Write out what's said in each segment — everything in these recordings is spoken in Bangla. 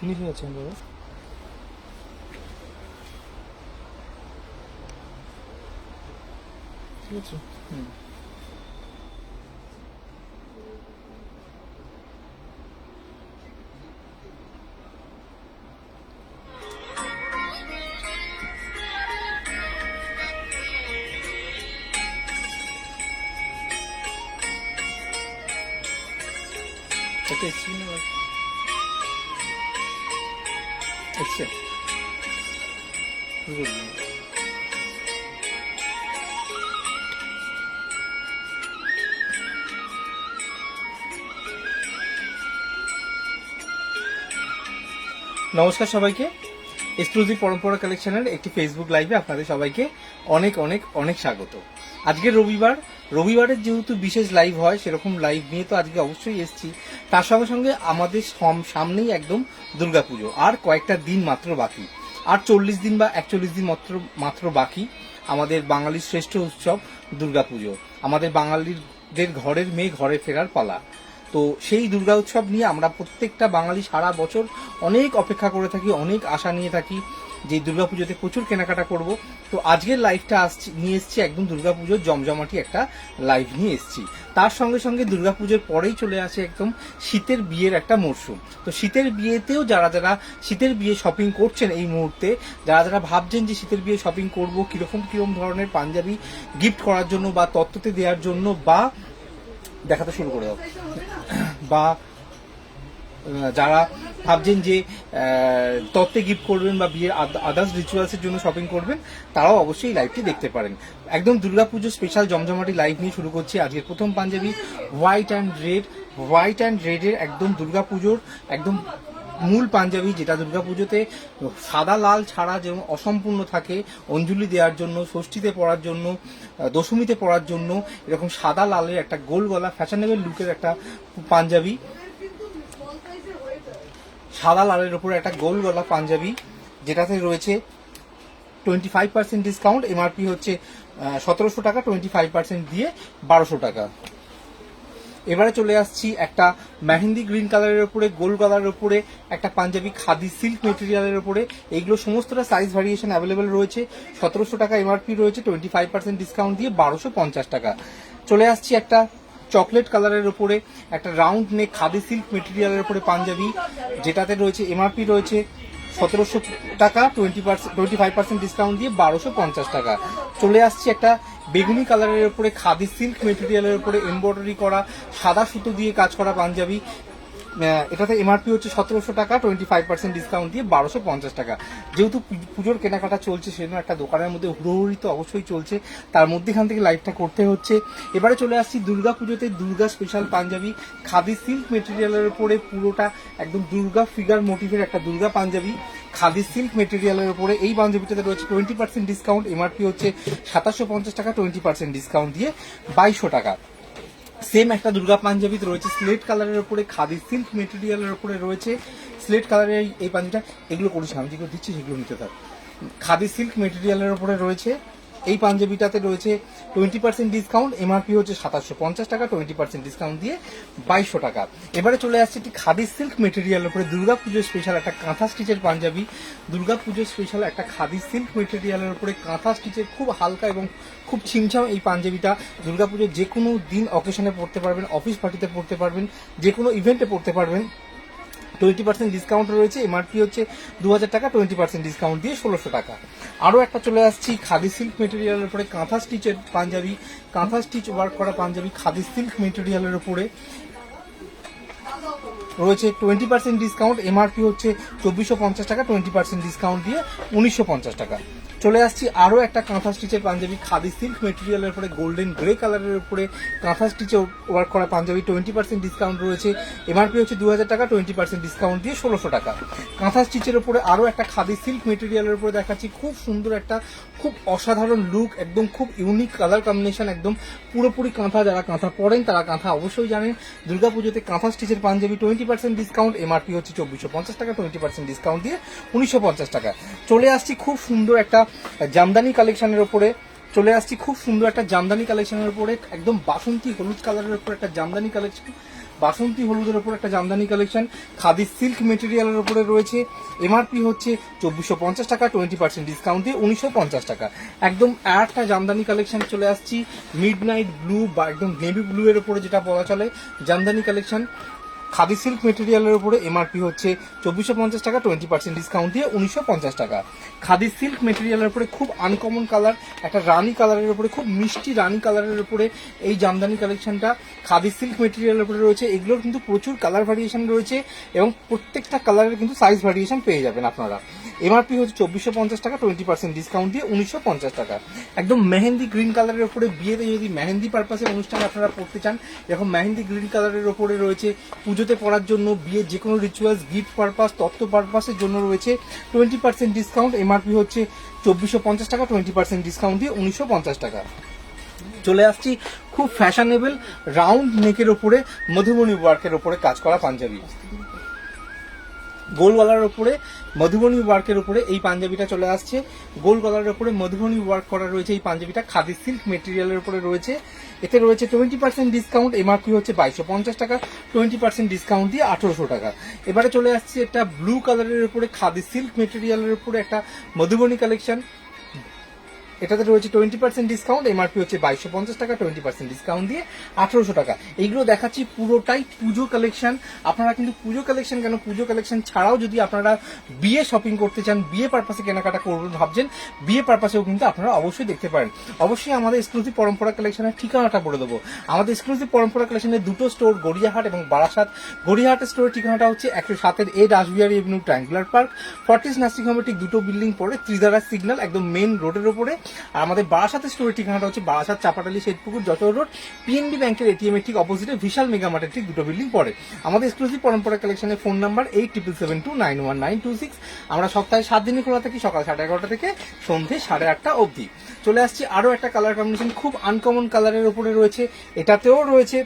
ফিনিশিং আছে দাদা ঠিক আছে হুম এটা এসছি না এসছে। নমস্কার সবাইকে। এক্সক্লুসিভ পরম্পরা কালেকশনের একটি ফেসবুক লাইভে আপনাদের সবাইকে অনেক অনেক অনেক স্বাগত। আজকে রবিবার। রবিবারের যেহেতু বিশেষ লাইভ হয়, সেরকম লাইভ নিয়ে তো আজকে অবশ্যই এসেছি। তার সঙ্গে সঙ্গে আমাদের সম- সামনেই একদম দুর্গাপুজো। আর কয়েকটা দিন মাত্র বাকি। আর চল্লিশ দিন বা একচল্লিশ দিন মাত্র মাত্র বাকি আমাদের বাঙালির শ্রেষ্ঠ উৎসব দুর্গাপুজো। আমাদের বাঙালিদের ঘরের মেয়ে ঘরে ফেরার পালা। তো সেই দুর্গা উৎসব নিয়ে আমরা প্রত্যেকটা বাঙালি সারা বছর অনেক অপেক্ষা করে থাকি, অনেক আশা নিয়ে থাকি যে দুর্গাপুজোতে প্রচুর কেনাকাটা করব। তো আজকের লাইভটা আসছি, নিয়ে এসেছি একদম দুর্গাপুজোর জমজমাটি একটা লাইভ নিয়ে এসেছি। তার সঙ্গে সঙ্গে দুর্গাপুজোর পরেই চলে আসে একদম শীতের বিয়ের একটা মরশুম। তো শীতের বিয়েতেও যারা যারা শীতের বিয়ে শপিং করছেন এই মুহূর্তে, যারা যারা ভাবছেন যে শীতের বিয়ে শপিং করব, কীরকম কীরকম ধরনের পাঞ্জাবি গিফট করার জন্য বা তত্ত্বতে দেওয়ার জন্য বা দেখাতে শুরু করে দাও। বা যারা ভাবছেন যে তত্ত্বে গিফট করবেন বা বিয়ের আদার্স রিচুয়ালসের জন্য শপিং করবেন, তারাও অবশ্যই লাইভটি দেখতে পারেন। একদম দুর্গাপুজো স্পেশাল জমজমাটি লাইভ নিয়ে শুরু করছি আজকের প্রথম Punjabi white and red white and রেডের একদম দুর্গাপুজোর একদম মূল পাঞ্জাবি যেটা দুর্গাপুজোতে সাদা, লাল, ছাড়া যেমন অসম্পূর্ণ থাকে, অঞ্জলি দেওয়ার জন্য, ষষ্ঠীতে পরার জন্য দশমীতে পরার জন্য, এরকম সাদা, লালের একটা গোল গলা ফ্যাশনেবল লুকের একটা পাঞ্জাবি, সাদা, লালের উপরে একটা গোল গলা পাঞ্জাবি, যেটাতে রয়েছে twenty five percent discount MRP হচ্ছে সতেরোশো টাকা টোয়েন্টি ফাইভ পার্সেন্ট দিয়ে বারোশো টাকা। এবারে চলে আসছি একটা মেহেন্দি গ্রিন কালারের উপরে গোল কালারের উপরে, একটা পাঞ্জাবি খাদি সিল্ক মেটেরিয়ালের উপরে। এইগুলো সমস্তটা সাইজ ভ্যারিয়েশন অ্যাভেলেবেল রয়েছে। সতেরোশো টাকা এমআরপি রয়েছে টোয়েন্টি ফাইভ পার্সেন্ট ডিসকাউন্ট দিয়ে বারোশো পঞ্চাশ টাকা। চলে আসছি একটা চকলেট কালারের উপরে, একটা রাউন্ড নেক খাদি সিল্ক মেটেরিয়ালের উপরে পাঞ্জাবি, যেটাতে রয়েছে এমআরপি রয়েছে সতেরোশো টাকা twenty percent twenty five percent discount দিয়ে বারোশো পঞ্চাশ টাকা। চলে আসছে একটা বেগুনি কালারের উপরে, খাদি সিল্ক মেটেরিয়ালের উপরে এমব্রয়ডারি করা, সাদা সুতো দিয়ে কাজ করা পাঞ্জাবি। এটাতে এমআরপি হচ্ছে সতেরোশো টাকা টোয়েন্টি ফাইভ পার্সেন্ট ডিসকাউন্ট দিয়ে বারোশো পঞ্চাশ টাকা। যেহেতু পুজোর কেনাকাটা চলছে, সেজন্য একটা দোকানের মধ্যে হুড়োহুড়ি তো অবশ্যই চলছে। তার মধ্যেখান থেকে লাইভটা করতে হচ্ছে। এবারে চলে আসছি দুর্গা পুজোতে দুর্গা স্পেশাল পাঞ্জাবি। খাদি সিল্ক মেটেরিয়ালের উপরে পুরোটা একদম দুর্গা ফিগার মোটিভের একটা দুর্গা পাঞ্জাবি। খাদি সিল্ক মেটেরিয়ালের উপরে এই পাঞ্জাবিটাতে রয়েছে টোয়েন্টি পার্সেন্ট ডিসকাউন্ট এমআরপি হচ্ছে সাতাশশো পঞ্চাশ টাকা টোয়েন্টি পার্সেন্ট ডিসকাউন্ট দিয়ে বাইশশো টাকা। সেম একটা দুর্গা পাঞ্জাবিতে রয়েছে। স্লেট কালারের উপরে খাদি সিল্ক মেটেরিয়ালের উপরে রয়েছে। স্লেট কালারের এই- এই পাঞ্জাবিটা, এগুলো করেছি আমি, যেগুলো দিচ্ছি সেগুলো নিতে থাক। খাদি সিল্ক মেটেরিয়ালের উপরে রয়েছে। এই পাঞ্জাবিটাতে রয়েছে টোয়েন্টি পার্সেন্ট ডিসকাউন্ট এমআরপি হচ্ছে সাতাশশো পঞ্চাশ টাকা টোয়েন্টি পার্সেন্ট ডিসকাউন্ট দিয়ে বাইশশো টাকা। এবারে চলে আসছে একটি খাদি সিল্ক মেটেরিয়ালের উপরে দুর্গা পুজোর স্পেশাল একটা কাঁথা স্টিচের পাঞ্জাবি। দুর্গা পুজোর স্পেশাল একটা খাদি সিল্ক মেটেরিয়ালের উপরে কাঁথা স্টিচের খুব হালকা এবং খুব ছিমছাম এই পাঞ্জাবিটা। দুর্গাপুজোর যে কোনো দিন অকেশনে পড়তে পারবেন অফিস পার্টিতে পড়তে পারবেন যে কোনো ইভেন্টে পড়তে পারবেন। টোয়েন্টি পার্সেন্ট ডিসকাউন্ট রয়েছে এমআরপি হচ্ছে দু হাজার টাকা টোয়েন্টি পার্সেন্ট ডিসকাউন্ট দিয়ে ষোলোশো টাকা। আরও একটা চলে আসছি, খাদি সিল্ক মেটেরিয়ালের উপরে, কাঁথা স্টিচের পাঞ্জাবি, কাঁথা স্টিচ ওয়ার্ক করা পাঞ্জাবি, খাদি সিল্ক মেটেরিয়ালের উপরে। রয়েছে টোয়েন্টি পার্সেন্ট ডিসকাউন্ট এমআরপি হচ্ছে চব্বিশশো পঞ্চাশ টাকা টোয়েন্টি পার্সেন্ট ডিসকাউন্ট দিয়ে উনিশশো পঞ্চাশ টাকা। চলে আসছি আরও একটা কাঁথা স্টিচের পাঞ্জাবি, খাদি সিল্ক মেটেরিয়ালের উপরে গোল্ডেন গ্রে কালারের উপরে কাঁথা স্টিচে ওয়ার্ক করা পাঞ্জাবি টোয়েন্টি পার্সেন্ট ডিসকাউন্ট রয়েছে। এমআরপি হচ্ছে দু হাজার টাকা টোয়েন্টি পার্সেন্ট ডিসকাউন্ট দিয়ে ষোলোশো টাকা। কাঁথা স্টিচের উপরে আরও একটা খাদি সিল্ক মেটেরিয়ালের উপরে দেখাচ্ছি, খুব সুন্দর একটা, খুব অসাধারণ লুক একদম খুব ইউনিক কালার কম্বিনেশন একদম পুরোপুরি কাঁথা যারা কাঁথা পরেন তারা কাঁথা অবশ্যই জানেন। দুর্গাপুজোতে কাঁথা স্টিচের panjabi twenty percent discount MRP হচ্ছে চব্বিশশো পঞ্চাশ টাকা টোয়েন্টি পার্সেন্ট ডিসকাউন্ট দিয়ে উনিশশো পঞ্চাশ টাকা। চলে আসছি খুব সুন্দর একটা জামদানি কালেকশনের উপরে চলে আসছি খুব সুন্দর একটা জামদানি কালেকশনের উপরে একদম বাসন্তী হলুদ কালারের উপরে একটা জামদানি কালেকশন বাসন্তী হলুদের উপর একটা জামদানি কালেকশন খাদি সিল্ক মেটেরিয়ালের উপরে রয়েছে। এমআরপি হচ্ছে চব্বিশশো পঞ্চাশ টাকা টোয়েন্টি পার্সেন্ট ডিসকাউন্ট দিয়ে উনিশশো পঞ্চাশ টাকা। একদম একটা জামদানি কালেকশন চলে আসছি মিড নাইট ব্লু বা একদম নেভি ব্লু এর উপরে যেটা বলা চলে, জামদানি কালেকশন খাদি সিল্ক মেটেরিয়ালের উপরে এমআরপি হচ্ছে চব্বিশশো পঞ্চাশ টাকা টোয়েন্টি পার্সেন্ট ডিসকাউন্ট দিয়ে উনিশশো পঞ্চাশ টাকা। খাদি সিল্ক মেটেরিয়ালের উপরে খুব আনকমন কালার একটা রানি কালারের উপরে, খুব মিষ্টি রানি কালারের উপরে এই জামদানি কালেকশনটা খাদি সিল্ক মেটেরিয়ালের উপরে রয়েছে। এগুলোর কিন্তু প্রচুর কালার ভ্যারিয়েশন রয়েছে এবং প্রত্যেকটা কালারের কিন্তু সাইজ ভ্যারিয়েশন পেয়ে যাবেন আপনারা। এমআরপি হচ্ছে চব্বিশশো পঞ্চাশ টাকা টোয়েন্টি পার্সেন্ট ডিসকাউন্ট দিয়ে উনিশশো পঞ্চাশ টাকা। একদম মেহেন্দি গ্রিন কালারের উপরে বিয়েতে যদি মেহেন্দি পারপাসে অনুষ্ঠানে আপনারা পড়তে চান, এরকম মেহেন্দি গ্রিন কালারের ওপরে রয়েছে পুজোতে পড়ার জন্য, বিয়ের যে কোনো রিচুয়ালস গিফট পারপাস তত্ত্ব পারপাসের জন্য রয়েছে টোয়েন্টি পার্সেন্ট ডিসকাউন্ট এমআরপি হচ্ছে চব্বিশশো পঞ্চাশ টাকা টোয়েন্টি পার্সেন্ট ডিসকাউন্ট দিয়ে উনিশশো পঞ্চাশ টাকা। চলে আসছি খুব ফ্যাশনেবল রাউন্ড নেকের ওপরে মধুবনী ওয়ার্কের ওপরে কাজ করা পাঞ্জাবি। গোল গলার উপরে, মধুবনী ওয়ার্কের উপরে এই পাঞ্জাবিটা চলে আসছে। গোল গলার উপরে মধুবনী ওয়ার্ক করা রয়েছে এই পাঞ্জাবিটা। খাদি সিল্ক মেটেরিয়ালের উপরে রয়েছে। এতে রয়েছে টোয়েন্টি পার্সেন্ট ডিসকাউন্ট এমআরপি হচ্ছে বাইশশো পঞ্চাশ টাকা। টোয়েন্টি পার্সেন্ট ডিসকাউন্ট দিয়ে আঠেরোশো টাকা। এবারে চলে আসছে একটা ব্লু কালারের উপরে, খাদি সিল্ক মেটেরিয়ালের উপরে একটা মধুবনী কালেকশন এটাতে রয়েছে টোয়েন্টি পার্সেন্ট ডিসকাউন্ট এমআরপি হচ্ছে বাইশশো পঞ্চাশ টাকা টোয়েন্টি পার্সেন্ট ডিসকাউন্ট দিয়ে আঠারোশো টাকা। এইগুলো দেখাচ্ছি পুরোটাই পুজো কালেকশন আপনারা কিন্তু পুজো কালেকশন কেন? পুজো কালেকশন ছাড়াও যদি আপনারা বিয়ে শপিং করতে চান, বিয়ে পারপাসে কেনাকাটা করবেন ভাবছেন, বিয়ে পারপাসেও কিন্তু আপনারা অবশ্যই দেখতে পারেন। অবশ্যই আমাদের এক্সক্লুসিভ পরম্পরা কালেকশনের ঠিকানাটা বলে দেবো। আমাদের এক্সক্লুসিভ পরম্পরা কালেকশনের দুটো স্টোর গড়িয়াহাট এবং বারাসাত। গড়িয়াহাটের স্টোরের ঠিকানাটা হচ্ছে একশো সাতের A Rashbehari avenue triangular park Fortis nursing হোমের ঠিক দুটো বিল্ডিং পরে ত্রিধারা সিগন্যাল একদম মেন রোডের উপরে। আর আমাদের বারাসাতের স্টোরের ঠিকানাটা হচ্ছে বারাসাত, চাপাটালি শেদপুকুর যশোর রোড পিএনবি ব্যাংকের এটিএম এর ঠিক অপোজিটে বিশাল মেগা মার্টের ঠিক দুটো বিল্ডিং পড়ে। আমাদের এক্সক্লুসিভ পরম্পরা কালেকশনের phone number eight triple seven two nine one nine two six আমরা সপ্তাহে সাত দিনই খোলা থাকি, সকাল সাড়ে এগারোটা থেকে সন্ধে সাড়ে আটটা অবধি। চলে আসছি আরও একটা কালার কম্বিনেশন খুব আনকমন কালারের উপরে রয়েছে। এটাতেও রয়েছে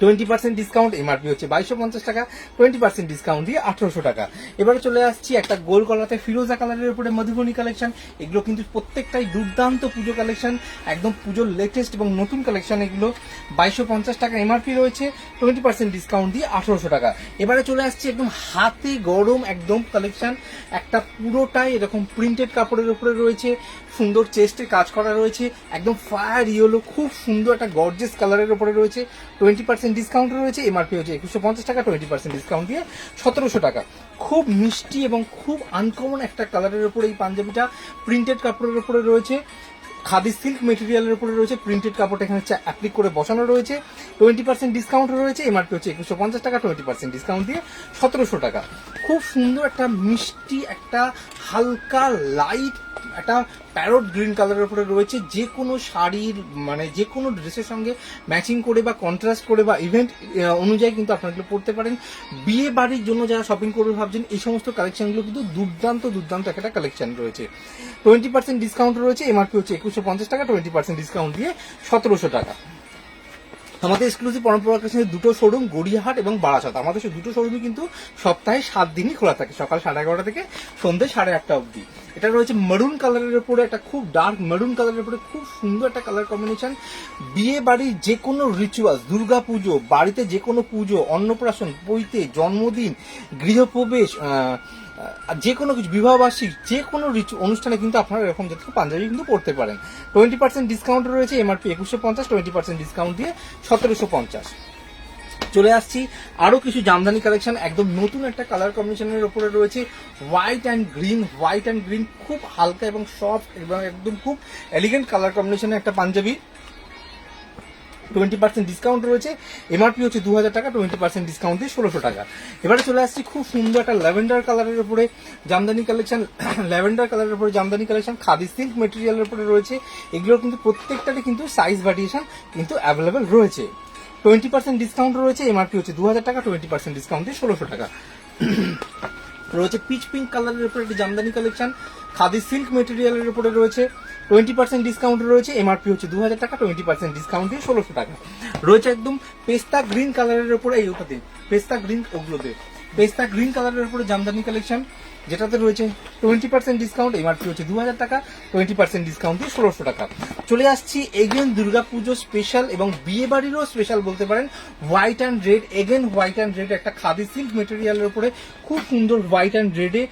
টোয়েন্টি পার্সেন্ট ডিসকাউন্ট এমআরপি হচ্ছে বাইশশো পঞ্চাশ টাকা, টোয়েন্টি পার্সেন্ট ডিসকাউন্ট দিয়ে আঠারোশো টাকা। এবারে চলে আসছি একটা গোল কলাতে ফিরোজা কালারের উপরে মধুবনী কালেকশন এগুলো কিন্তু প্রত্যেকটাই দুর্দান্ত পুজো কালেকশন একদম পুজোর লেটেস্ট এবং নতুন কালেকশন এগুলো। বাইশশো পঞ্চাশ টাকা এমআরপি রয়েছে, টোয়েন্টি পার্সেন্ট ডিসকাউন্ট দিয়ে আঠারোশো টাকা। এবারে চলে আসছি একদম হাতে গরম একদম কালেকশন একটা পুরোটাই এরকম প্রিন্টেড কাপড়ের উপরে রয়েছে, সুন্দর চেস্টে কাজ করা রয়েছে, একদম ফায়ার ইয়েলো খুব সুন্দর একটা গর্জেস কালারের উপরে রয়েছে। টোয়েন্টি পার্সেন্ট ডিসকাউন্ট রয়েছে এমআরপি হচ্ছে একুশশো পঞ্চাশ টাকা টোয়েন্টি পার্সেন্ট ডিসকাউন্ট দিয়ে সতেরোশো টাকা। খুব মিষ্টি এবং খুব আনকমন একটা কালারের উপরে এই পাঞ্জাবিটা প্রিন্টেড কাপড়ের উপরে রয়েছে। খাদি সিল্ক মেটেরিয়ালের উপরে রয়েছে প্রিন্টেড কাপড় এখানে অ্যাপ্লিক করে বসানো রয়েছে। টোয়েন্টি পার্সেন্ট ডিসকাউন্ট রয়েছে এমআরপি হচ্ছে একুশশো পঞ্চাশ টাকা টোয়েন্টি পার্সেন্ট ডিসকাউন্ট দিয়ে সতেরোশো টাকা। খুব সুন্দর একটা মিষ্টি, একটা হালকা লাইট একটা প্যারট গ্রিন কালারের উপরে রয়েছে। যে কোনো শাড়ির মানে যে কোনো ড্রেসের সঙ্গে ম্যাচিং করে বা কন্ট্রাস্ট করে বা ইভেন্ট অনুযায়ী কিন্তু আপনারা এগুলো পড়তে পারেন। বিয়ে বাড়ির জন্য যারা শপিং করবে ভাবছেন, এই সমস্ত কালেকশনগুলো কিন্তু দুর্দান্ত দুর্দান্ত একটা কালেকশন রয়েছে। টোয়েন্টি পার্সেন্ট ডিসকাউন্ট রয়েছে এমআরপি হচ্ছে একুশশো পঞ্চাশ টাকা টোয়েন্টি পার্সেন্ট ডিসকাউন্ট দিয়ে সতেরোশো টাকা। আমাদের এক্সক্লুসিভ পরম্পরা কালেকশনের দুটো শোরুম গড়িয়াহাট এবং বারাসাত। আমাদের সেই দুটো শোরুমই কিন্তু সপ্তাহে সাত দিনই খোলা থাকে, সকাল সাড়ে এগারোটা থেকে সন্ধ্যে সাড়ে আটটা অবধি। এটা রয়েছে মেরুন কালারের উপরে একটা খুব ডার্ক মেরুন কালারের উপরে খুব সুন্দর একটা কালার কম্বিনেশন বিয়ে বাড়ির যে কোনো রিচুয়ালস দুর্গা পুজো বাড়িতে যে কোনো পুজো, অন্নপ্রাশন বইতে জন্মদিন, গৃহপ্রবেশ যে কোনো কিছু, বিবাহবার্ষিক, যে কোনো অনুষ্ঠানে কিন্তু আপনারা এরকম জাতীয় পাঞ্জাবি কিন্তু পড়তে পারেন। টোয়েন্টি পার্সেন্ট ডিসকাউন্ট রয়েছে, এমআরপি একুশশো পঞ্চাশ টোয়েন্টি পার্সেন্ট ডিসকাউন্ট দিয়ে সতেরোশো পঞ্চাশ। চলে আসছি, আরও কিছু জামদানি কালেকশন একদম নতুন একটা কালার কম্বিনেশনের ওপরে রয়েছে white and green white and green খুব হালকা এবং সফট এবং একদম খুব এলিগেন্ট কালার কম্বিনেশনের একটা পাঞ্জাবি। টোয়েন্টি পার্সেন্ট ডিসকাউন্ট রয়েছে। এমআরপি হচ্ছে দু হাজার টাকা, টোয়েন্টি পার্সেন্ট ডিসকাউন্ট দিয়ে ষোলোশো টাকা। এবারে চলে আসছি খুব সুন্দর একটা ল্যাভেন্ডার কালারের উপরে জামদানি কালেকশন ল্যাভেন্ডার কালারের উপরে জামদানি কালেকশন খাদি সিল্ক মেটেরিয়ালের উপরে রয়েছে। এগুলোর কিন্তু প্রত্যেকটারই কিন্তু সাইজ ভ্যারিয়েশন কিন্তু অ্যাভেলেবেল রয়েছে। টোয়েন্টি পার্সেন্ট ডিসকাউন্ট রয়েছে এমআরপি হচ্ছে দু হাজার টাকা, টোয়েন্টি পার্সেন্ট ডিসকাউন্ট দিয়ে ষোলোশো টাকা। রয়েছে পিচ পিঙ্ক কালারের উপরে একটি জামদানি কালেকশন খাদি সিল্ক মেটেরিয়ালের উপরে রয়েছে। টোয়েন্টি পার্সেন্ট ডিসকাউন্ট রয়েছে এমআরপি হচ্ছে দু হাজার টাকা, টোয়েন্টি পার্সেন্ট ডিসকাউন্ট দিয়ে ষোলোশো টাকা। রয়েছে একদম পেস্তা গ্রিন কালারের উপরে এই ওটাতে, পেস্তা গ্রিন ওগুলোতে। পেস্তা গ্রিন কালারের উপরে জামদানি কালেকশন যেটাতে রয়েছে টোয়েন্টি পার্সেন্ট ডিসকাউন্ট এমআরপি হচ্ছে দু হাজার টাকা, টোয়েন্টি পার্সেন্ট ডিসকাউন্ট দিয়ে ষোলোশো টাকা। চলে আসছি এগেন দুর্গাপুজো স্পেশাল এবং বিয়ে বাড়িরও স্পেশাল বলতে পারেন white and red again white and red একটা খাদি সিল্ক মেটেরিয়ালের উপরে খুব সুন্দর হোয়াইট অ্যান্ড রেডে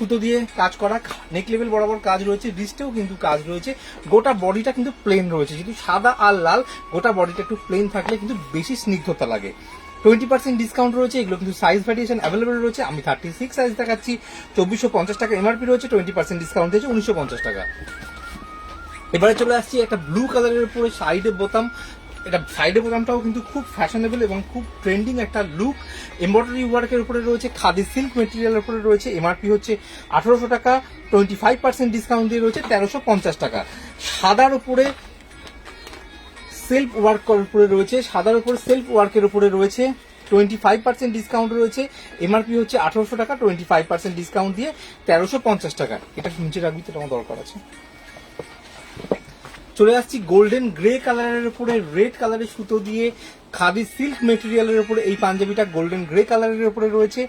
সুতো দিয়ে কাজ করা নেক লেভেল বরাবর কাজ রয়েছে রিস্টেও কিন্তু কাজ রয়েছে। গোটা বডিটা কিন্তু প্লেন রয়েছে যদি সাদা আর লাল, গোটা বডিটা একটু প্লেন থাকলে কিন্তু বেশি স্নিগ্ধতা লাগে। টোয়েন্টি পার্সেন্ট ডিসকাউন্ট রয়েছে, এগুলো কিন্তু সাইজ ভ্যারিয়েশন অ্যাভেলেবল রয়েছে, আমি থার্টি সিক্স সাইজ দেখাচ্ছি, চব্বিশশো পঞ্চাশ টাকা এমআরপি রয়েছে টোয়েন্টি পার্সেন্ট ডিসকাউন্ট দিয়েছে উনিশশো পঞ্চাশ টাকা। এবারে চলে আসছি একটা ব্লু কালারের উপরে সাইডে বোতাম এটা সাইডে বোতামটাও কিন্তু খুব ফ্যাশনেবল এবং খুব ট্রেন্ডিং একটা লুক এমব্রয়ডারি ওয়ার্কের উপরে রয়েছে, খাদি সিল্ক মেটেরিয়ালের উপরে রয়েছে এমআরপি হচ্ছে আঠারোশো টাকা টোয়েন্টি ফাইভ পার্সেন্ট ডিসকাউন্ট দিয়ে রয়েছে তেরোশো পঞ্চাশ টাকা। সাদার উপরে সেলফ ওয়ার্ক উপরে রয়েছে, সাদার উপরে সেলফ ওয়ার্কের উপরে রয়েছে টোয়েন্টি ফাইভ পার্সেন্ট ডিসকাউন্ট রয়েছে এমআরপি হচ্ছে আঠারোশো টাকা টোয়েন্টি ফাইভ পার্সেন্ট ডিসকাউন্ট দিয়ে তেরোশো পঞ্চাশ টাকা। এটা নিচে রাখবি, তো আমার দরকার আছে। চলে আসছি গোল্ডেন গ্রে কালারের উপরে রেড কালারের সুতো দিয়ে খাদি সিল্ক মেটেরিয়ালের উপরে, এই পাঞ্জাবিটা গোল্ডেন গ্রে কালারের উপরে রয়েছে।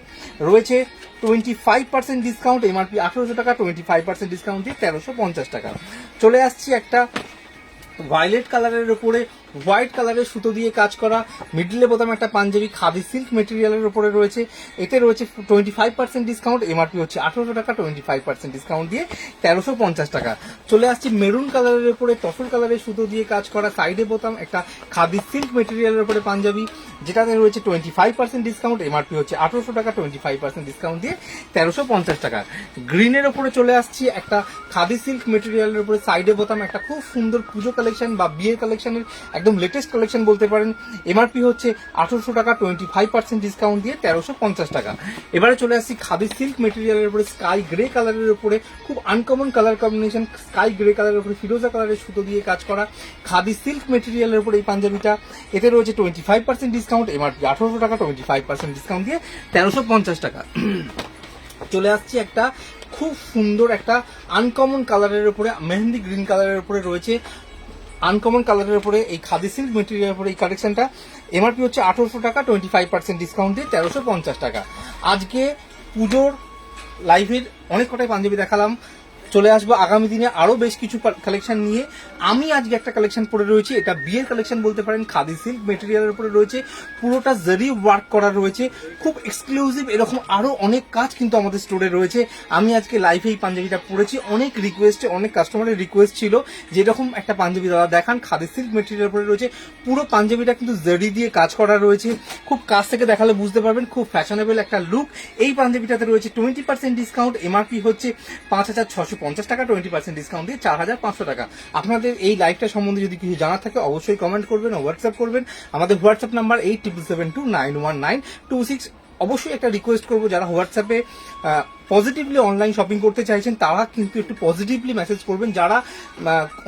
রয়েছে twenty five percent discount MRP আঠেরোশো টাকা টোয়েন্টি ফাইভ পার্সেন্ট ডিসকাউন্ট দিয়ে তেরোশো পঞ্চাশ টাকা। চলে আসছি একটা ভায়োলেট কালারের উপরে হোয়াইট কালারের সুতো দিয়ে কাজ করা, মিডিলে বোতাম একটা পাঞ্জাবি খাদি সিল্ক মেটেরিয়ালের উপরে রয়েছে। এতে রয়েছে twenty five percent discount MRP হচ্ছে আঠারোশো টাকা টোয়েন্টি ফাইভ পার্সেন্ট ডিসকাউন্ট দিয়ে তেরোশো পঞ্চাশ টাকা। চলে আসছি মেরুন কালারের উপরে তসর কালারের সুতো দিয়ে কাজ করা সাইডে বোতাম, একটা খাদি সিল্ক মেটেরিয়ালের উপরে পাঞ্জাবি। যেটাতে রয়েছে twenty five percent discount MRP হচ্ছে আঠারোশো টাকা টোয়েন্টি ফাইভ পার্সেন্ট ডিসকাউন্ট দিয়ে তেরোশো পঞ্চাশ টাকা। গ্রিনের ওপরে চলে আসছি একটা খাদি সিল্ক মেটেরিয়ালের উপরে সাইডে বোতাম, একটা খুব সুন্দর পুজো কালেকশন বা বিয়ের কালেকশনের একদম লেটেস্ট কালেকশন বলতে পারেন। এমআরপি হচ্ছে আঠারোশো টাকা টোয়েন্টি ফাইভ পার্সেন্ট ডিসকাউন্ট দিয়ে তেরোশো পঞ্চাশ টাকা। এবারে চলে আসছি খাদি সিল্ক মেটেরিয়ালের উপরে স্কাই গ্রে কালারের উপরে, খুব uncommon colour combination sky grey কালারের উপরে, ফিরোজা কালারের সুতো দিয়ে কাজ করা। খাদি সিল্ক মেটেরিয়ালের উপরে এই পাঞ্জাবিটা, এতে রয়েছে twenty five percent discount MRP আঠারোশো টাকা টোয়েন্টি ফাইভ পার্সেন্ট ডিসকাউন্ট দিয়ে তেরোশো পঞ্চাশ টাকা। চলে আসছি একটা খুব সুন্দর একটা আনকমন কালারের উপরে, মেহেন্দি গ্রিন কালারের উপরে রয়েছে। আনকমন কালারের উপরে এই খাদি সিল্ক মেটেরিয়ালের উপরে এই কালেকশনটা এমআরপি হচ্ছে আঠারোশো টাকা টোয়েন্টি ফাইভ পার্সেন্ট ডিসকাউন্ট দিয়ে তেরোশো পঞ্চাশ টাকা। আজকে পুজোর লাইভের অনেক কটাই পাঞ্জাবি দেখালাম। চলে আসব। আগামী দিনে আরও বেশ কিছু কালেকশন নিয়ে। আমি আজকে একটা কালেকশন পরে রয়েছি। এটা বিয়ের কালেকশন বলতে পারেন, খাদি সিল্ক মেটেরিয়ালের উপরে রয়েছে। পুরোটা জারি ওয়ার্ক করা রয়েছে। খুব এক্সক্লুসিভ এরকম আরও অনেক কাজ কিন্তু আমাদের স্টোরে রয়েছে। আমি আজকে লাইভে এই পাঞ্জাবিটা পরেছি। অনেক রিকোয়েস্টে অনেক কাস্টমারের রিকোয়েস্ট ছিল যে এরকম একটা পাঞ্জাবি দাদা দেখান। খাদি সিল্ক মেটেরিয়াল উপরে রয়েছে। পুরো পাঞ্জাবিটা কিন্তু জারি দিয়ে কাজ করা রয়েছে। খুব কাছ থেকে দেখালে বুঝতে পারবেন, খুব ফ্যাশনেবল একটা লুক এই পাঞ্জাবিটাতে রয়েছে টোয়েন্টি পার্সেন্ট ডিসকাউন্ট এমআরপি হচ্ছে পাঁচ হাজার ছশো পঞ্চাশ টাকা টোয়েন্টি পার্সেন্ট ডিসকাউন্ট দিয়ে চার হাজার পাঁচশো টাকা। আপনাদের এই লাইভটা সম্বন্ধে যদি কিছু জানার থাকে, অবশ্যই কমেন্ট করবেন হোয়াটসঅ্যাপ করবেন। আমাদের WhatsApp number eight triple seven two nine one nine two six অবশ্যই একটা রিকোয়েস্ট করব যারা হোয়াটসঅ্যাপে পজিটিভলি অনলাইন শপিং করতে চাইছেন, তারা কিন্তু একটু পজিটিভলি মেসেজ করবেন। যারা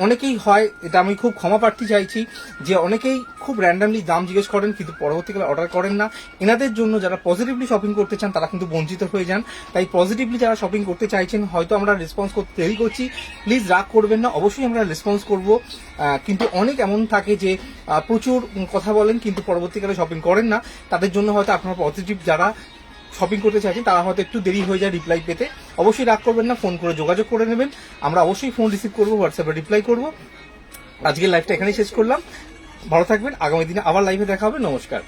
অনেকেই হয়, এটা আমি খুব ক্ষমা প্রার্থী চাইছি, যে অনেকেই খুব র্যান্ডামলি দাম জিজ্ঞেস করেন, কিন্তু পরবর্তীকালে অর্ডার করেন না। এনাদের জন্য যারা পজিটিভলি শপিং করতে চান, তারা কিন্তু বঞ্চিত হয়ে যান। তাই পজিটিভলি যারা শপিং করতে চাইছেন, হয়তো আমরা রেসপন্স করতে দেরি করছি। প্লিজ রাগ করবেন না, অবশ্যই আমরা রেসপন্স করব। কিন্তু অনেক এমন থাকে যে প্রচুর কথা বলেন, কিন্তু পরবর্তীকালে শপিং করেন না। তাদের জন্য হয়তো আপনারা পজিটিভ যারা শপিং করতে চাইছেন, তারা হয়তো একটু দেরি হয়ে যায় রিপ্লাই পেতে। অবশ্যই রাগ করবেন না ফোন করে যোগাযোগ করে নেবেন। আমরা অবশ্যই ফোন রিসিভ করব হোয়াটসঅ্যাপে রিপ্লাই করব। আজকের লাইভটা এখানেই শেষ করলাম। ভালো থাকবেন, আগামী দিনে আবার লাইভে দেখা হবে। নমস্কার।